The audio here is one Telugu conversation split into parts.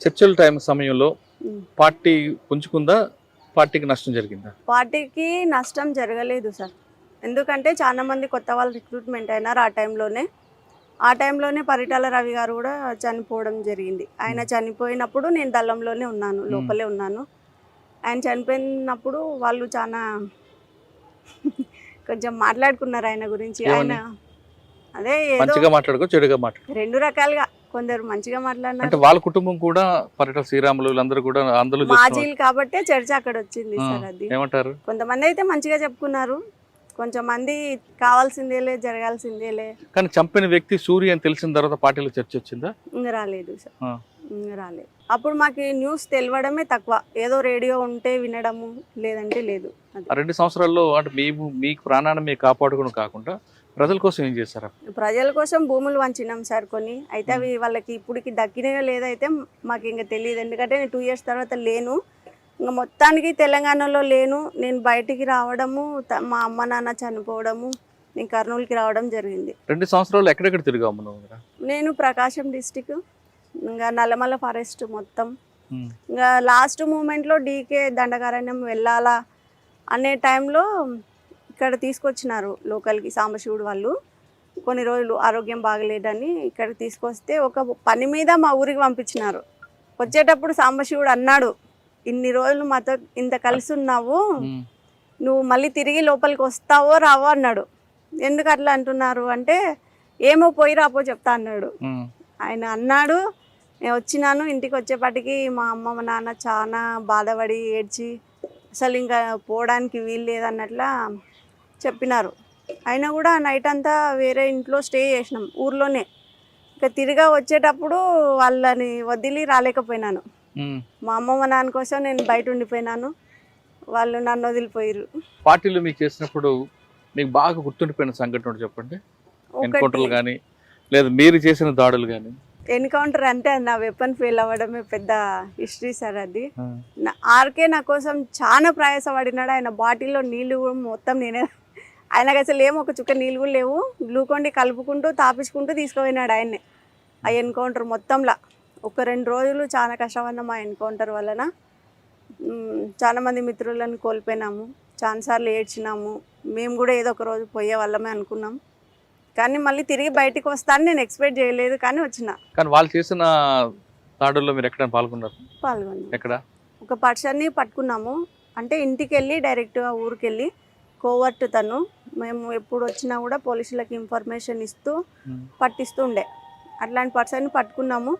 చర్చల టైం సమయంలో. పార్టీ పుంజుకుందా? పార్టీకి నష్టం జరిగిందా? పార్టీకి నష్టం జరగలేదు సార్. ఎందుకంటే చాలా మంది కొత్త వాళ్ళు రిక్రూట్మెంట్ అయినారు ఆ టైంలోనే. ఆ టైంలోనే పరిటాల రవి గారు కూడా చనిపోవడం జరిగింది. ఆయన చనిపోయినప్పుడు నేను దళంలోనే ఉన్నాను లోపలే ఉన్నాను. ఆయన చనిపోయినప్పుడు వాళ్ళు చాలా కొంచెం మాట్లాడుకున్నారు ఆయన గురించి. ఆయన అదే ఏదో మాట్లాడుకో చెడుగా మాట్లాడు రెండు రకాలుగా కొందరు మంచిగా అంటే మాట్లాడినారు వాళ్ళ కుటుంబం కూడా పర్యటన శ్రీరాములు వీళ్ళందరూ కూడా అందరూ మాజీలు కాబట్టే చర్చ అక్కడ వచ్చింది సార్ అది. ఏమంటారు? కొంతమంది అయితే మంచిగా చెప్పుకున్నారు. కొంచెం మంది కావాల్సిందేలే జరగాల్సిందేలే. కానీ చంపిన వ్యక్తి సూర్య అని తెలిసిన తర్వాత పార్టీలో చర్చ వచ్చిందా? ఇంక రాలేదు సార్. రాలేదు. అప్పుడు మాకు న్యూస్ తెలియడమే తక్కువ. ఏదో రేడియో ఉంటే వినడము లేదంటే లేదు. రెండు సంవత్సరాల్లో అంటే మేము మీకు ప్రాణాన్ని మీరు కాపాడుకోవడం కాకుండా ప్రజల కోసం ఏం చేశారు? ప్రజల కోసం భూములు వంచినాం సార్ కొన్ని. అయితే అవి వాళ్ళకి ఇప్పటికి దక్కినాయో లేదైతే మాకు ఇంకా తెలియదు. ఎందుకంటే నేను టూ ఇయర్స్ తర్వాత లేను. ఇంకా మొత్తానికి తెలంగాణలో లేను. నేను బయటికి రావడము మా అమ్మ నాన్న చనిపోవడము నేను కర్నూలుకి రావడం జరిగింది. రెండు సంవత్సరాలు ఎక్కడెక్కడ తిరిగాము? నేను ప్రకాశం డిస్టిక్ ఇంకా నల్లమల్ల ఫారెస్ట్ మొత్తం. ఇంకా లాస్ట్ మూమెంట్లో డీకే దండకారణ్యం వెళ్ళాలా అనే టైంలో ఇక్కడ తీసుకొచ్చినారు లోకల్కి సాంబశివుడు వాళ్ళు. కొన్ని రోజులు ఆరోగ్యం బాగలేదని ఇక్కడ తీసుకొస్తే ఒక పని మీద మా ఊరికి పంపించినారు. వచ్చేటప్పుడు సాంబశివుడు అన్నాడు ఇన్ని రోజులు మాతో ఇంత కలిసి ఉన్నావు. నువ్వు మళ్ళీ తిరిగి లోపలికి వస్తావో రావో అన్నాడు. ఎందుకు అట్లా అంటున్నారు? అంటే ఏమో పోయి రాపో చెప్తా అన్నాడు. ఆయన అన్నాడు నేను వచ్చినాను ఇంటికి వచ్చేపాటికి మా అమ్మ మా నాన్న చాలా బాధపడి ఏడ్చి అసలు ఇంకా పోవడానికి వీలు లేదన్నట్లా చెప్పినారు. అయినా కూడా నైట్ అంతా వేరే ఇంట్లో స్టే చేసినాం ఊర్లోనే. ఇంకా తిరిగా వచ్చేటప్పుడు వాళ్ళని వదిలి రాలేకపోయినాను. మా అమ్మ మా నాన్న కోసం నేను బయట ఉండిపోయినాను. వాళ్ళు నన్ను వదిలిపోయారు పార్టీలో మీకు చేసినప్పుడు మీకు బాగా గుర్తుండిపోయిన సంఘటన చెప్పండి. ఎన్కౌంటర్లు కానీ లేదా మీరు చేసిన దాడులు కానీ ఎన్కౌంటర్ అంటే నా వెపన్ ఫెయిల్ అవ్వడమే పెద్ద హిస్టరీ సార్ అది. ఆర్కే నా కోసం చాలా ప్రయాసపడినాడు. ఆయన బాటిల్లో నీళ్ళు కూడా మొత్తం నేనే ఆయనకు అసలు ఏమో ఒక చుక్క నీళ్ళు కూడా లేవు. గ్లూకోండి కలుపుకుంటూ తాపించుకుంటూ తీసుకుపోయినాడు ఆయన్నే. ఆ ఎన్కౌంటర్ మొత్తంలో. ఒక రెండు రోజులు చాలా కష్టపడినాం ఆ ఎన్కౌంటర్ వలన. మ్, చాలా మంది మిత్రులను కోల్పోయినాము. చాలాసార్లు ఏడ్చినాము. మేము కూడా ఏదో ఒక రోజు పోయే వాళ్ళమే అనుకున్నాం. కానీ మళ్ళీ తిరిగి బయటికి వస్తాను నేను ఎక్స్పెక్ట్ చేయలేదు కానీ వచ్చిన. కానీ వాళ్ళు చేసిన దాడుల్లో మీరు ఎక్కడ పాల్గొన్నారు? పాల్గొన్నాను ఎక్కడ? ఒక పర్సన్ని పట్టుకున్నాము. అంటే ఇంటికి వెళ్ళి డైరెక్ట్గా ఊరికి వెళ్ళి కోవర్ట్ తను మేము ఎప్పుడు వచ్చినా కూడా పోలీసులకు ఇన్ఫర్మేషన్ ఇస్తూ ఉమ్. పట్టిస్తూ ఉండే అట్లాంటి పర్సన్ని పట్టుకున్నాము.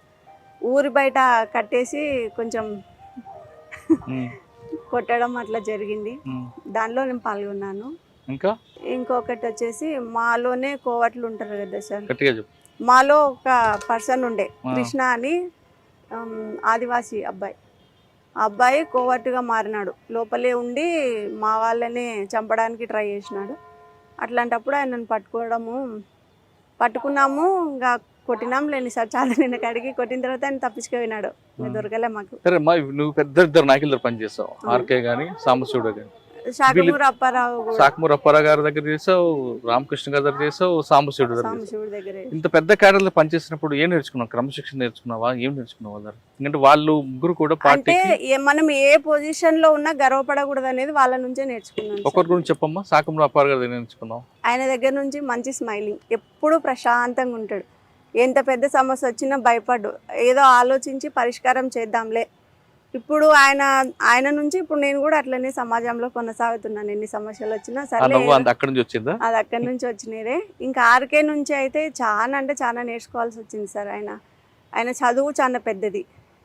ఊరి బయట కట్టేసి కొంచెం. కొట్టడం అట్లా జరిగింది. దానిలో నేను పాల్గొన్నాను. ఇంకా? ఇంకొకటి వచ్చేసి మాలోనే కోవట్లు ఉంటారు కదా సార్. మాలో ఒక పర్సన్ ఉండే. కృష్ణ అని ఆదివాసి అబ్బాయి. అబ్బాయి కోవర్టుగా మారినాడు. లోపలే ఉండి మా వాళ్ళని చంపడానికి ట్రై చేసినాడు. అట్లాంటప్పుడు ఆయనను పట్టుకోవడము పట్టుకున్నాము ఇంకా కొట్టినాం లేని సార్. చాలా నిన్న కడిగి కొట్టిన తర్వాత ఆయన తప్పించుకుపోయినాడు. దొరకలే మాకు. సరే మా నువ్వు పెద్ద ఇద్దరు నాయకుల పనిచేసావు ఆర్కే కానీ సాంబశివుడు కానీ శాఖమూరు అప్పారావు గారి దగ్గర చేసావు రామకృష్ణ గారి దగ్గర చేసావు సాంబశివుడు దగ్గర ఇంత పెద్ద క్యాడర్లో పనిచేసినప్పుడు ఏం నేర్చుకున్నావు? క్రమశిక్షణ నేర్చుకున్నావా? ఏం నేర్చుకున్నావు? ఎందుకంటే వాళ్ళు ముగ్గురు కూడా ఏ- మనం ఏ పొజిషన్లో ఉన్నా గర్వపడకూడదు అనేది వాళ్ళ నుంచే నేర్చుకున్నాను సార్. ఒకరి గురించి చెప్పమ్మా. సాకమూరు అప్పారావు గారి దగ్గర నేర్చుకున్నావు? ఆయన దగ్గర నుంచి మంచి స్మైలింగ్. ఎప్పుడు ప్రశాంతంగా ఉంటాడు. ఎంత పెద్ద సమస్య వచ్చినా భయపడ్డు. ఏదో ఆలోచించి పరిష్కారం చేద్దాంలే. ఇప్పుడు ఆయన ఆయన నుంచి ఇప్పుడు నేను కూడా అట్లనే సమాజంలో కొనసాగుతున్నాను. ఎన్ని సమస్యలు వచ్చినా సరే నవ్వు అంత అక్కడి నుంచి వచ్చిందా? అది అక్కడి నుంచి వచ్చినదే. ఇంకా ఆర్కే నుంచి అయితే చాలా అంటే చాలా నేర్చుకోవాల్సి వచ్చింది సార్ ఆయన. ఆయన చదువు చాలా పెద్దది.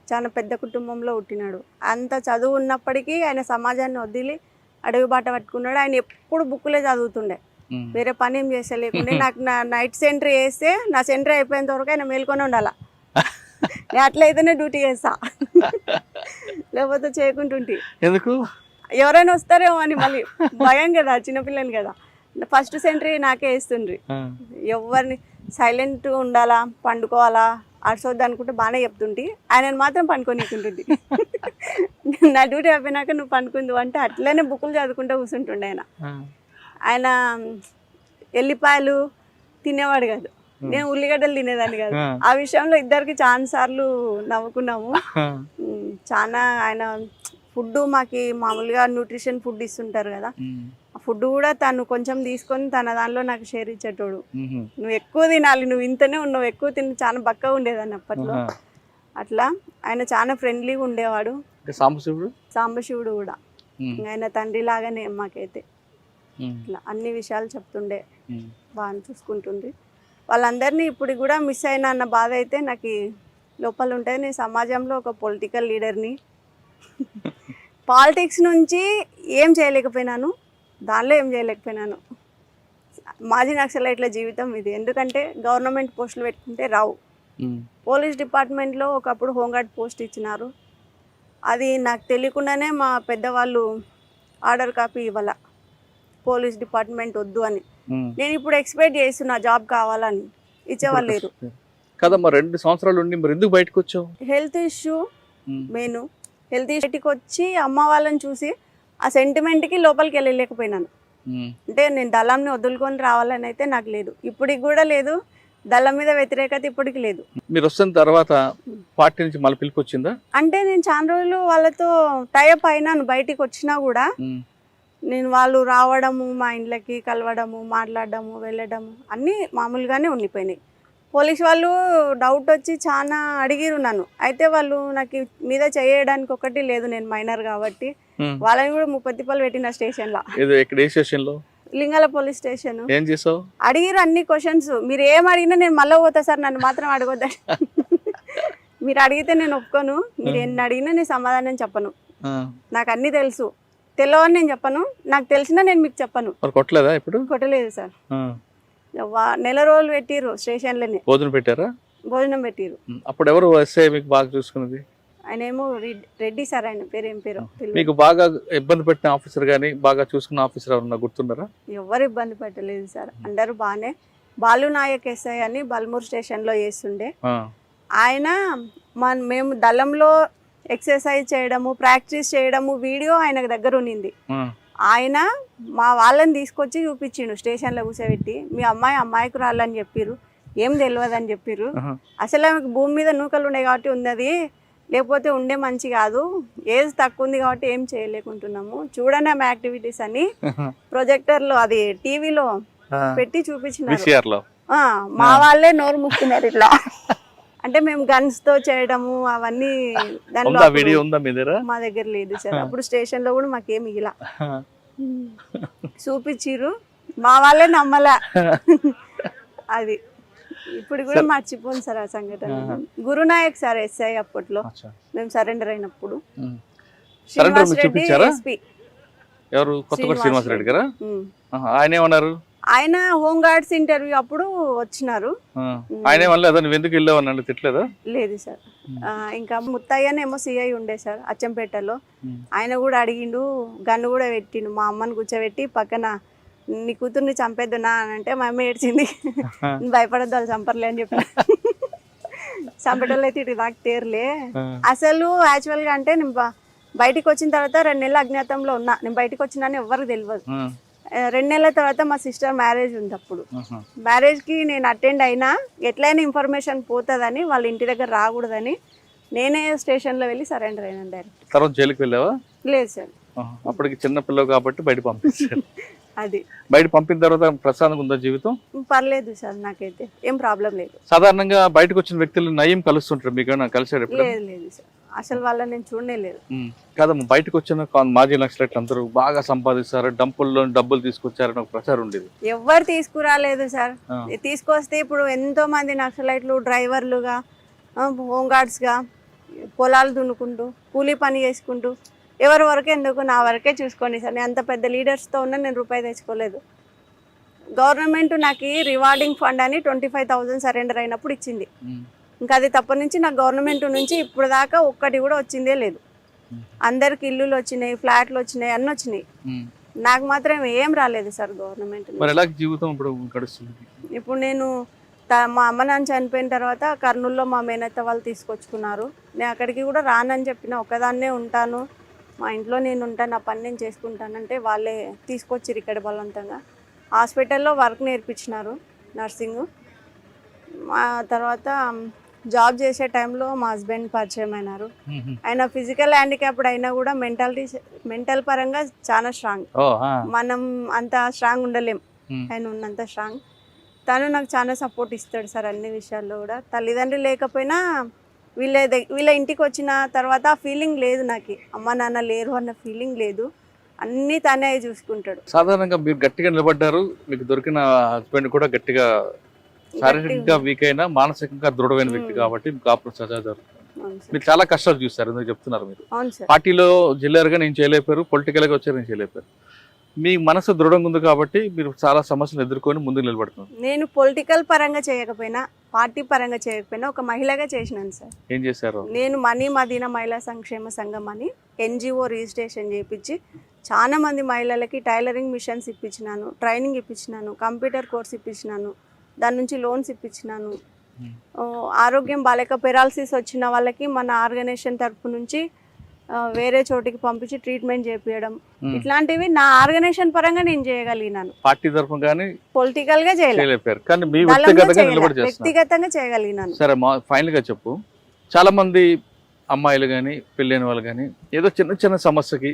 చాలా పెద్ద కుటుంబంలో పుట్టినాడు. అంత చదువు ఉన్నప్పటికీ ఆయన సమాజాన్ని వదిలి అడవి బాట పట్టుకున్నాడు. ఆయన ఎప్పుడు బుక్కులే చదువుతుండే. వేరే పని ఏం చేస్తలేకుండే. నాకు నా నైట్ సెంటర్ వేస్తే నా సెంటర్ అయిపోయేంత వరకు ఆయన మేల్కొని ఉండాలా. నేను అట్లయితేనే డ్యూటీ చేస్తా. లేకపోతే చేయకుంటుంటే. ఎందుకు? ఎవరైనా వస్తారేమో అని మళ్ళీ భయం కదా చిన్నపిల్లని కదా. ఫస్ట్ సెంటరీ నాకే వేస్తుండ్రి. ఎవరిని సైలెంట్ ఉండాలా పండుకోవాలా అరసొద్దు అనుకుంటే బాగానే చెప్తుంటే. ఆయనను మాత్రం పండుకోనికుంటుంది నా డ్యూటీ అయిపోయినాక నువ్వు పండుకుందు అంటే అట్లనే బుక్కులు చదువుకుంటూ కూర్చుంటుండే ఆయన. ఆయన ఎల్లిపాయలు తినేవాడు కాదు. నేను ఉల్లిగడ్డలు తినేదాన్ని కాదు. ఆ. విషయంలో ఇద్దరికి చాలా సార్లు నవ్వుకున్నాము చాలా ఆయన ఫుడ్ మాకి మామూలుగా న్యూట్రిషన్ ఫుడ్ ఇస్తుంటారు కదా ఫుడ్ కూడా తను కొంచెం తీసుకొని తన దానిలో నాకు షేర్ ఇచ్చేటోడు. నువ్వు ఎక్కువ తినాలి నువ్వు ఇంతనే ఉన్నావు ఎక్కువ తిని చాలా బక్కగా ఉండేదాన్ని అప్పట్లో. అట్లా ఆయన చాలా ఫ్రెండ్లీగా ఉండేవాడు సాంబశివుడు సాంబశివుడు కూడా. ఆయన తండ్రి లాగానే మాకైతే. ఇట్లా అన్ని విషయాలు చెప్తుండే. బాగా చూసుకుంటుంది వాళ్ళందరినీ ఇప్పుడు కూడా మిస్ అయినా అన్న బాధ అయితే నాకు లోపల ఉంటుంది నేను సమాజంలో ఒక పొలిటికల్ లీడర్ని పాలిటిక్స్ నుంచి ఏం చేయలేకపోయినాను దానిలో ఏం చేయలేకపోయినాను. మాజీ నక్సలైట్ల జీవితం ఇది. ఎందుకంటే గవర్నమెంట్ పోస్టులు పెట్టుకుంటే రావు. పోలీస్ డిపార్ట్మెంట్లో ఒకప్పుడు హోంగార్డ్ పోస్ట్ ఇచ్చినారు. అది నాకు తెలియకుండానే మా పెద్దవాళ్ళు ఆర్డర్ కాపీ ఇవ్వాల. పోలీస్ డిపార్ట్మెంట్ వద్దు అని. నేను ఇప్పుడు ఎక్స్పెక్ట్ చేస్తున్నా జాబ్ కావాలని. ఇచ్చేవాళ్ళు లేరు. కదమ్మా రెండు సంవత్సరాలు ఉండి మరి ఎందుకు బయటకు వచ్చావు? Health issue. మెయిన్. హెల్త్ ఇష్యూకి వచ్చి అమ్మ వాళ్ళని చూసి ఆ సెంటిమెంట్కి లోపలికి వెళ్ళలేకపోయినాను. అంటే నేను దళంని వదులుకొని రావాలని అయితే నాకు లేదు. ఇప్పటికి కూడా లేదు. దళం మీద వ్యతిరేకత ఇప్పటికి లేదు. మీరు వస్తున్న తర్వాత పార్టీ నుంచి మళ్ళీ పిలుపు వచ్చిందా అంటే నేను చాలా రోజులు వాళ్ళతో టైప్ అయినాను. బయటికి వచ్చినా కూడా. నేను వాళ్ళు రావడము మా ఇంట్లోకి కలవడము మాట్లాడడము వెళ్ళడము అన్నీ మామూలుగానే ఉండిపోయినాయి. పోలీస్ వాళ్ళు డౌట్ వచ్చి చాలా అడిగిరు నన్ను. అయితే వాళ్ళు నాకు మీద చేయడానికి ఒకటి లేదు నేను మైనర్ కాబట్టి. వాళ్ళని కూడా ముప్పై తిప్పలు పెట్టిన స్టేషన్లో. లింగాల పోలీస్ స్టేషన్ ఏం చేసావు? అడిగిరు అన్ని క్వశ్చన్స్ మీరు ఏం అడిగినా నేను మళ్ళీ పోతా సార్ నన్ను మాత్రం అడగొద్దని. మీరు అడిగితే నేను ఒప్పుకోను. మీరు ఎన్ని అడిగినా నేను సమాధానం చెప్పను. నాకు అన్నీ తెలుసు. తెలియని నేను చెప్పను. నాకు తెలిసినా నేను మీకు చెప్పను. కొట్టలేదా ఇప్పుడు? కొట్టలేదు సార్. నెల రోజులు పెట్టిర్రు స్టేషన్లోనే భోజనం పెట్టారా భోజనం పెట్టిర్రు ఉమ్. అప్పుడు ఎవరు ఎస్ఐ మీకు బాగా చూసుకున్నది ఆయన ఏమో రెడ్- రెడ్డి సార్ ఆయన పేరు ఏం పేరు. మీకు బాగా ఇబ్బంది పెట్టిన ఆఫీసర్ కానీ బాగా చూసుకున్న ఆఫీసర్ ఎవరన్నా గుర్తున్నారా ఎవరు ఇబ్బంది పెట్టలేదు సార్ అందరూ బాగానే బాలు నాయక్ ఎస్ఐ అని బల్మూర్ స్టేషన్లో చేస్తుండే ఆ. ఆయన మన మేము దళంలో ఎక్సర్సైజ్ చేయడము ప్రాక్టీస్ చేయడము వీడియో ఆయన దగ్గర ఉన్నింది. ఆయన మా వాళ్ళని తీసుకొచ్చి చూపించిండు స్టేషన్లో కూర్చోబెట్టి. మీ అమ్మాయి అమ్మాయికి రాలని చెప్పిర్రు ఏం తెలియదు అని చెప్పిర్రు. అసలు ఆమెకు భూమి మీద నూకలు ఉన్నాయి కాబట్టి ఉన్నది లేకపోతే ఉండే మంచి కాదు. ఏజ్ తక్కువ ఉంది కాబట్టి ఏం చేయలేకుంటున్నాము. చూడండి ఆమె యాక్టివిటీస్ అని. ప్రొజెక్టర్లో అది టీవీలో. పెట్టి ఆ, మా వాళ్ళే నోరు ముక్కున్నారు ఇట్లా. అంటే మేము గన్స్తో చేయడము అవన్నీ దానిలో వీడియో ఉందా మీ దగ్గర? మా దగ్గర లేదు సార్. అప్పుడు స్టేషన్లో కూడా మాకేమి ఇలా చూపించిర్రు మా వాళ్ళే నమ్మలా. అది. ఇప్పుడు కూడా మర్చిపోను సార్ ఆ సంఘటన. గురునాయక్ సార్ ఎస్ఐ అప్పట్లో. మేము సరెండర్ అయినప్పుడు. మీకు చూపించారా? ఎస్పీ ఎవరు? కొత్తగూడ శ్రీనివాస్ రెడ్డి గారా. ఆయన ఏమన్నారు? ఆయన హోమ్ గార్డ్స్ ఇంటర్వ్యూ అప్పుడు వచ్చినారు. ఆయన ఎందుకు వెళ్ళావు తిట్టలేదా? లేదు సార్. ఇంకా ముత్తయ్యనేమో సిఐ ఉండే సార్ అచ్చంపేటలో. ఆయన కూడా అడిగిండు గన్ను కూడా పెట్టిండు మా అమ్మని కూర్చోబెట్టి పక్కన నీ కూతుర్ని చంపేద్దునా అని అంటే మా అమ్మ ఏడ్చింది. "నువ్వు భయపడద్దు వాళ్ళు చంపర్లే అని చెప్పి చంపేటోళ్ళు అయితే ఇటు దాకా తేరలే. అసలు యాక్చువల్గా అంటే నేను బయటికి వచ్చిన తర్వాత రెండు నెలలు అజ్ఞాతంలో ఉన్నా. నేను బయటికి వచ్చినాను ఎవరికి తెలియదు రెండు నెలల తర్వాత మా సిస్టర్ మ్యారేజ్ ఉంది అప్పుడు. మ్యారేజ్కి నేను అటెండ్ అయినా ఎట్లయినా ఇన్ఫర్మేషన్ పోతుందని వాళ్ళ ఇంటి దగ్గర రాకూడదని నేనే స్టేషన్లో వెళ్ళి సరెండర్ అయినా డైరెక్ట్ తర్వాత జైలుకి వెళ్ళావా? లేదు సార్. అప్పటికి చిన్న పిల్లవు కాబట్టి బయట పంపించారు. అది. బయట పంపిన తర్వాత ప్రశాంతంగా ఉందా జీవితం? పర్లేదు సార్ నాకైతే ఏం ప్రాబ్లం లేదు. సాధారణంగా బయటకు వచ్చిన వ్యక్తులు నయం కలుస్తుంటారు. మీకు కలిసారు లేదు లేదు సార్. అసలు వాళ్ళని నేను చూడనే లేదు. కాదమ్మా బయటకు వచ్చిన మాజీ నక్సలైట్లు అందరూ బాగా సంపాదిస్తారు డబ్బుల్లో డబ్బులు తీసుకొచ్చారని ఒక ప్రచారం ఉండేది. ఎవ్వరు తీసుకురాలేదు సార్. తీసుకొస్తే ఇప్పుడు ఎంతో మంది నక్సలైట్లు డ్రైవర్లుగా హోమ్ గార్డ్స్గా పొలాలు దున్నుకుంటూ కూలీ పని చేసుకుంటూ ఎవరి వరకు ఎందుకు నా వరకే చూసుకోండి సార్. నేను అంత పెద్ద లీడర్స్తో ఉన్నా నేను రూపాయి తెచ్చుకోలేదు. గవర్నమెంట్ నాకు రివార్డింగ్ ఫండ్ అని ట్వంటీ ఫైవ్ థౌజండ్ సరెండర్ అయినప్పుడు ఇచ్చింది. ఇంకా అది తప్ప నుంచి నాకు గవర్నమెంట్ నుంచి ఇప్పుడు దాకా ఒక్కటి కూడా వచ్చిందే లేదు. అందరికి ఇల్లులు వచ్చినాయి ఫ్లాట్లు వచ్చినాయి అన్నీ వచ్చినాయి. నాకు మాత్రం ఏం రాలేదు సార్ గవర్నమెంట్ జీవితం ఇప్పుడు నేను మా అమ్మ నాన్న చనిపోయిన తర్వాత కర్నూలులో మా మేనత్త వాళ్ళు తీసుకొచ్చుకున్నారు. నేను అక్కడికి కూడా రానని చెప్పిన ఒకదాన్నే ఉంటాను. మా ఇంట్లో నేను ఉంటాను నా పని నేను చేసుకుంటానంటే వాళ్ళే తీసుకొచ్చిరు ఇక్కడ బలవంతంగా. హాస్పిటల్లో వర్క్ నేర్పించినారు నర్సింగ్. మా తర్వాత జాబ్ చేసే టైంలో మా హస్బెండ్ పరిచయం అయినారు. ఆయన ఫిజికల్ హ్యాండిక్యాప్డ్ అయినా కూడా మెంటాలిటీ మెంటల్ పరంగా చాలా స్ట్రాంగ్. మనం అంత స్ట్రాంగ్ ఉండలేం. ఆయన ఉన్నంత స్ట్రాంగ్. తను నాకు చాలా సపోర్ట్ ఇస్తాడు సార్ అన్ని విషయాల్లో కూడా. తల్లిదండ్రులు లేకపోయినా వీళ్ళ వీళ్ళ ఇంటికి వచ్చిన తర్వాత ఆ ఫీలింగ్ లేదు నాకు. అమ్మ నాన్న లేరు అన్న ఫీలింగ్ లేదు. అన్నీ తనే చూసుకుంటాడు. సాధారణంగా మీరు గట్టిగా నిలబడ్డారు. మీకు దొరికిన హస్బెండ్ కూడా గట్టిగా శారీరకంగా వీక్ అయినా మానసికంగా దృఢమైన వ్యక్తి ఉమ్. కాబట్టి మీకు సజా జరుగుతుంది. మీరు చాలా కష్టాలు చూస్తారు ఎందుకు చెప్తున్నారు మీరు? పార్టీలో జిల్లారుగా నేను చేయలేపారు పొలిటికల్గా వచ్చారు నేను చేయలేపారు మీ మనసు దృఢంగా ఉంది కాబట్టి మీరు చాలా సమస్యలు ఎదుర్కొని ముందుకు నిలబడుతున్నారు. నేను పొలిటికల్ పరంగా చేయకపోయినా పార్టీ పరంగా చేయకపోయినా ఒక మహిళగా చేసినాను సార్. ఏం చేశారు? నేను మనీ మదీనా మహిళా సంక్షేమ సంఘం అని ఎన్జిఓ రిజిస్ట్రేషన్ చేయించి చాలా మంది మహిళలకి టైలరింగ్ మిషన్స్ ఇప్పించినాను ట్రైనింగ్ ఇప్పించినాను కంప్యూటర్ కోర్స్ ఇప్పించినాను. దాని నుంచి లోన్స్ ఇప్పించినాను. ఆరోగ్యం బాలేక పెరాలసిస్ వచ్చిన వాళ్ళకి మన ఆర్గనైజేషన్ తరపు నుంచి వేరే చోటికి పంపించి ట్రీట్మెంట్ చేపించడం. ఇట్లాంటివి నా ఆర్గనైజేషన్ పరంగా నేను చేయగలిగినాను. పార్టీ తరఫున కానీ పొలిటికల్గా చేయలేదు వ్యక్తిగతంగా చేయగలిగినాను. సరే ఫైనల్గా చెప్పు. చాలా మంది అమ్మాయిలు కానీ పెళ్ళైన వాళ్ళు కానీ ఏదో చిన్న చిన్న సమస్యకి.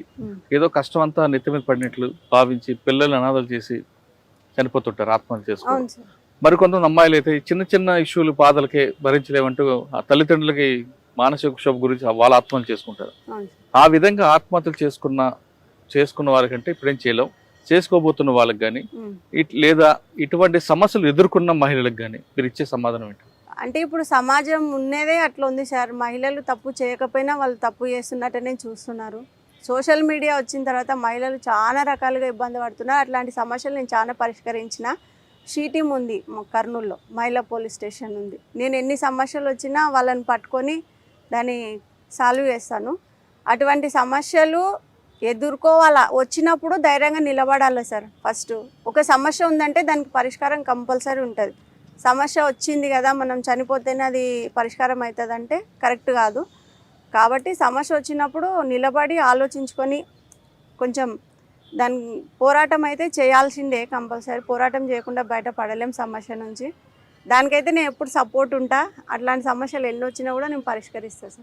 ఏదో కష్టం అంతా నెత్తి మీద పడినట్లు భావించి పిల్లల్ని అనాథలు చేసి చనిపోతుంటారు ఆత్మహత్య సార్. మరికొంతమంది అమ్మాయిలు అయితే చిన్న చిన్న ఇష్యూలు బాధలకే భరించలేమంటూ ఆ తల్లిదండ్రులకి మానసిక క్షోభ గురించి వాళ్ళ ఆత్మహత్య చేసుకుంటారు. ఆ విధంగా ఆత్మహత్యలు చేసుకున్న చేసుకున్న వాళ్ళకంటే ఇప్పుడేం చేయలేం. చేసుకోబోతున్న వాళ్ళకి కానీ లేదా ఇటువంటి సమస్యలు ఎదుర్కొన్న మహిళలకు కానీ మీరు ఇచ్చే సమాధానం ఏంటి? అంటే ఇప్పుడు సమాజం ఉన్నదే అట్లా ఉంది సార్. మహిళలు తప్పు చేయకపోయినా వాళ్ళు తప్పు చేస్తున్నట్టనే చూస్తున్నారు. సోషల్ మీడియా వచ్చిన తర్వాత మహిళలు చాలా రకాలుగా ఇబ్బంది పడుతున్నారు. అట్లాంటి సమస్యలు నేను చాలా పరిష్కరించిన. షీ టీమ్ ఉంది కర్నూల్లో మహిళా పోలీస్ స్టేషన్ ఉంది. నేను ఎన్ని సమస్యలు వచ్చినా వాళ్ళని పట్టుకొని దాన్ని సాల్వ్ చేస్తాను. అటువంటి సమస్యలు ఎదుర్కోవాలా? వచ్చినప్పుడు ధైర్యంగా నిలబడాలి సార్? ఫస్ట్ ఒక సమస్య ఉందంటే దానికి పరిష్కారం కంపల్సరీ ఉంటుంది. సమస్య వచ్చింది కదా మనం చనిపోతేనే అది పరిష్కారం అవుతుందంటే కరెక్ట్ కాదు. కాబట్టి సమస్య వచ్చినప్పుడు నిలబడి ఆలోచించుకొని కొంచెం దాని పోరాటం అయితే చేయాల్సిందే కంపల్సరీ. పోరాటం చేయకుండా బయట పడలేం సమస్య నుంచి. దానికైతే నేను ఎప్పుడు సపోర్ట్ ఉంటా. అట్లాంటి సమస్యలు ఎన్ని వచ్చినా కూడా నేను పరిష్కరిస్తాను సార్.